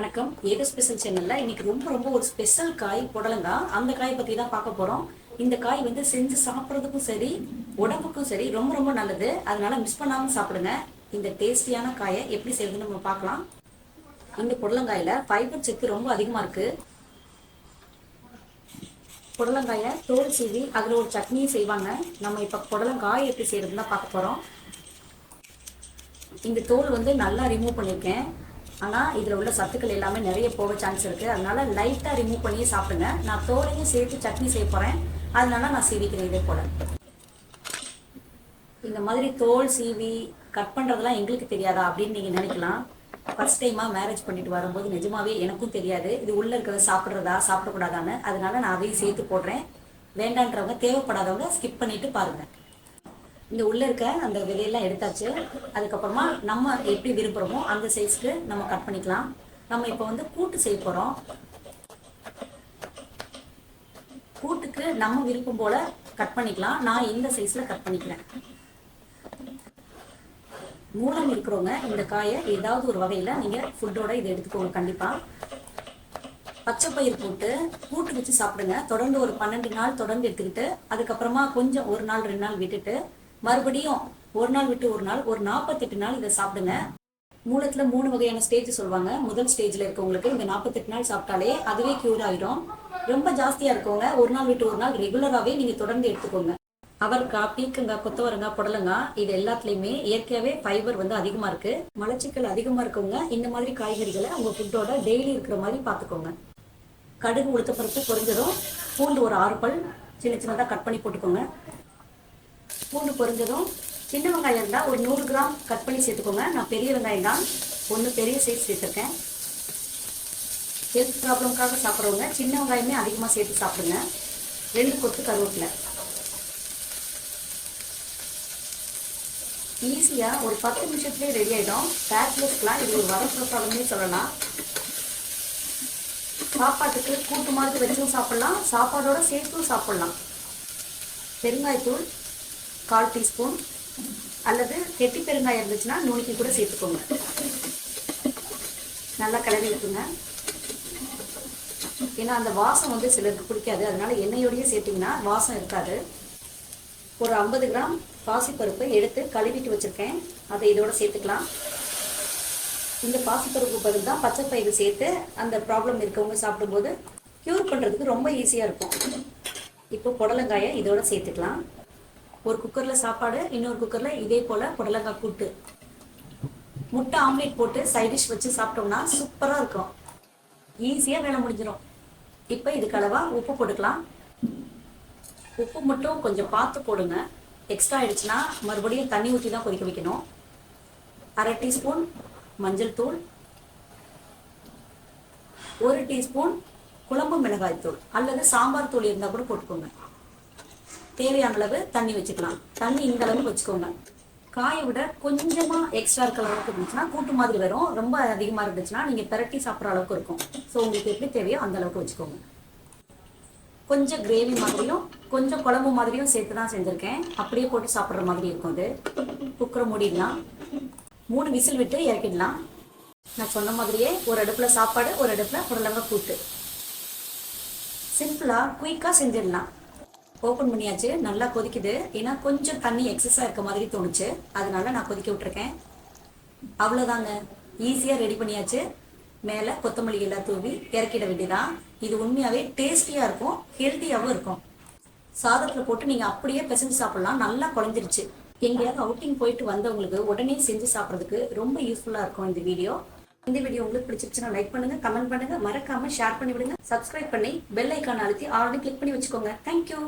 வணக்கம். ஏதோ ஸ்பெஷல் சேனல்ல இன்னைக்கு ரொம்ப ரொம்ப ஒரு ஸ்பெஷல் காய் புடலங்கா. அந்த காய் பத்தி தான் பார்க்க போறோம். இந்த காய் வந்து செஞ்சு சாப்பிட்றதுக்கும் சரி உடம்புக்கும் சரி ரொம்ப ரொம்ப நல்லது. அதனால மிஸ் பண்ணாம சாப்பிடுங்க. இந்த டேஸ்டியான காயை எப்படி செய்யறதுன்னு நம்ம பார்க்கலாம். இந்த புடலங்காயில ஃபைபர் சத்து ரொம்ப அதிகமா இருக்கு. புடலங்காயை தோல் சீவி அதில் ஒரு சட்னியும் செய்வாங்க. நம்ம இப்போ புடலங்காய் எப்படி செய்யறதுன்னு தான் பார்க்க போகிறோம் இந்த தோல் வந்து நல்லா ரிமூவ் பண்ணியிருக்கேன். ஆனால் இதில் உள்ள சத்துக்கள் எல்லாமே நிறைய போக சான்ஸ் இருக்குது அதனால லைட்டாக ரிமூவ் பண்ணி சாப்பிடுங்க. நான் தோலையும் சேர்த்து சட்னி செய்ய போகிறேன் அதனால நான் சீவிக்கிறேன் இதே போல். இந்த மாதிரி தோல் சீவி கட் பண்ணுறதெல்லாம் எங்களுக்கு தெரியாதா அப்படின்னு நீங்கள் நினைக்கலாம். ஃபர்ஸ்ட் டைமாக மேரேஜ் பண்ணிட்டு வரும்போது நிஜமாவே எனக்கும் தெரியாது. இது உள்ளே இருக்கிறத சாப்பிட்றதா சாப்பிடக்கூடாதான்னு. அதனால நான் அதையும் சேர்த்து போடுறேன். வேண்டான்றவங்க தேவைப்படாதவங்க ஸ்கிப் பண்ணிட்டு பாருங்கள் இந்த உள்ள இருக்க அந்த விதையெல்லாம் எடுத்தாச்சு. அதுக்கப்புறமா நம்ம எப்படி விரும்புகிறோமோ அந்த சைஸ்க்கு நம்ம கட் பண்ணிக்கலாம். நம்ம இப்போ வந்து கூட்டு செய்ய போகிறோம் கூட்டுக்கு நம்ம விருப்பம் போல கட் பண்ணிக்கலாம். நான் இந்த சைஸ்ல கட் பண்ணிக்கிறேன். மூலம் இருக்கிறவங்க இந்த காயை ஏதாவது ஒரு வகையில நீங்க ஃபுட்டோட இதை எடுத்துக்கோங்க கண்டிப்பா. பச்சை பயிர் போட்டு கூட்டு வச்சு சாப்பிடுங்க. தொடர்ந்து ஒரு பன்னெண்டு நாள் தொடர்ந்து எடுத்துக்கிட்டு அதுக்கப்புறமா கொஞ்சம் ஒரு நாள் ரெண்டு நாள் விட்டுட்டு மறுபடியும் ஒரு நாள் விட்டு ஒரு நாள் ஒரு நாற்பத்தெட்டு நாள் இதை சாப்பிடுங்க. மூலத்துல மூணு வகையான ஸ்டேஜ் சொல்லுவாங்க. முதல் ஸ்டேஜ்ல இருக்கவங்களுக்கு இந்த நாற்பத்தெட்டு நாள் சாப்பிட்டாலே அதுவே கியூர் ஆயிடும். ரொம்ப ஜாஸ்தியா இருக்கவங்க ஒரு நாள் விட்டு ஒரு நாள் ரெகுலராகவே நீங்க தொடர்ந்து எடுத்துக்கோங்க. அவரைக்காய் பீக்கங்காய் கொத்தவரங்காய் புடலங்காய் இது எல்லாத்துலயுமே இயற்கையாவே ஃபைபர் வந்து அதிகமா இருக்கு. மலச்சிக்கல் அதிகமா இருக்கவங்க இந்த மாதிரி காய்கறிகளை உங்க ஃபுட்டோட டெய்லி இருக்கிற மாதிரி பாத்துக்கோங்க கடுகு உளுத்தப்பருப்பு பொரிஞ்சதும் பூண்டு ஒரு ஆறு பல் சின்ன சின்னதாக கட் பண்ணி போட்டுக்கோங்க. பூண்டு பொரிஞ்சதும் சின்ன வெங்காயம் இருந்தால் ஒரு நூறு கிராம் கட் பண்ணி சேர்த்துக்கோங்க. நான் பெரிய வெங்காயம் தான். ஒன்று பெரிய சைஸ் சேர்த்துருக்கேன். ஹெல்த் ப்ராப்ளம்காக சாப்பிட்றவங்க சின்ன வெங்காயமே அதிகமாக சேர்த்து சாப்பிடுங்க. ரெண்டு கொத்து கருவேப்பிலை. ஈஸியாக ஒரு பத்து நிமிஷத்துலேயே ரெடி ஆகிடும் பேச்சுலர்ஸ்க்குலாம் இது ஒரு வரப்பிரசாதமே சொல்லலாம். சாப்பாட்டுக்கு கூட்டு மாதிரி வச்சும் சாப்பிட்லாம். சாப்பாடோட சேர்த்தும் சாப்பிட்லாம். பெருங்காயத்தூள் கால் டீஸ்பூன் அல்லது கெட்டி பெருங்காயம் இருந்துச்சுன்னா நுணுக்கி கூட சேர்த்துக்கோங்க. நல்லா கிளறி விட்டுங்க ஏன்னா அந்த வாசம் வந்து சிலருக்கு பிடிக்காது. அதனால எண்ணெயோடையே சேர்த்திங்கன்னா வாசம் இருக்காது. ஒரு ஐம்பது கிராம் பாசிப்பருப்பை எடுத்து கழுவிட்டு வச்சுருக்கேன். அதை இதோட சேர்த்துக்கலாம். இந்த பாசிப்பருப்பு பதில் தான் பச்சை பயிறு சேர்த்து அந்த ப்ராப்ளம் இருக்கவங்க சாப்பிடும்போது க்யூர் பண்ணுறதுக்கு ரொம்ப ஈஸியாக இருக்கும். இப்போ புடலங்காயை இதோட சேர்த்துக்கலாம். ஒரு குக்கரில் சாப்பாடு இன்னொரு குக்கரில் இதே போல் புடலங்காய் கூட்டு. முட்டை ஆம்லேட் போட்டு சைடிஷ் வச்சு சாப்பிட்டோம்னா சூப்பராக இருக்கும். ஈஸியாக வேலை முடிஞ்சிடும் இப்போ இதுக்கு அளவாக உப்பு போட்டுக்கலாம். உப்பு மட்டும் கொஞ்சம் பார்த்து போடுங்க. எக்ஸ்ட்ரா ஆயிடுச்சுன்னா மறுபடியும் தண்ணி ஊற்றி தான் கொதிக்க வைக்கணும். அரை டீஸ்பூன் மஞ்சள் தூள். ஒரு டீஸ்பூன் குழம்பு மிளகாய் தூள் அல்லது சாம்பார் தூள் இருந்தால் கூட போட்டுக்கோங்க. தேவையான அளவு தண்ணி வச்சுக்கலாம். தண்ணி இந்த அளவு வச்சுக்கோங்க. காயை விட கொஞ்சமா எக்ஸ்ட்ரா இருக்கிற அளவுக்கு இருந்துச்சுன்னா கூட்டு மாதிரி வரும். ரொம்ப அதிகமாக இருந்துச்சுன்னா நீங்கள் பெரட்டி சாப்பிட்ற அளவுக்கு இருக்கும். ஸோ உங்களுக்கு எப்படி தேவையோ அந்த அளவுக்கு வச்சுக்கோங்க. கொஞ்சம் கிரேவி மாதிரியும் கொஞ்சம் குழம்பு மாதிரியும் சேர்த்து தான் செஞ்சுருக்கேன். அப்படியே போட்டு சாப்பிட்ற மாதிரி இருக்கும் அது. குக்கரை மூடிடலாம். மூணு விசில் விட்டு இறக்கிடலாம். நான் சொன்ன மாதிரியே ஒரு அடுப்பில் சாப்பாடு ஒரு அடுப்பில் புடலங்க கூட்டு. சிம்பிளாக குயிக்காக செஞ்சிடலாம். ஓப்பன் பண்ணியாச்சு. நல்லா கொதிக்குது. ஏன்னா கொஞ்சம் தண்ணி எக்ஸஸாக இருக்க மாதிரி தோணுச்சு. அதனால நான் கொதிக்க விட்டுருக்கேன். அவ்வளோதாங்க ஈஸியாக ரெடி பண்ணியாச்சு. மேலே கொத்தமல்லி எல்லாம் தூவி இறக்கிட வேண்டியதான் இது உண்மையாகவே டேஸ்டியாக இருக்கும். ஹெல்த்தியாகவும் இருக்கும். சாதத்தில் போட்டு நீங்கள் அப்படியே பிசைஞ்சு சாப்பிடலாம். நல்லா குழஞ்சிருச்சு. எங்கேயாவது அவுட்டிங் போயிட்டு வந்தவங்களுக்கு உடனே செஞ்சு சாப்பிட்றதுக்கு ரொம்ப யூஸ்ஃபுல்லாக இருக்கும் இந்த வீடியோ இந்த வீடியோ உங்களுக்கு பிடிச்சிருச்சுன்னா லைக் பண்ணுங்க கமெண்ட் பண்ணுங்க. மறக்காம ஷேர் பண்ணி விடுங்க சப்ஸ்கிரைப் பண்ணி பெல் ஐக்கான் அழுத்தி ஆல்ரெடி கிளிக் பண்ணி வச்சுக்கோங்க. Thank you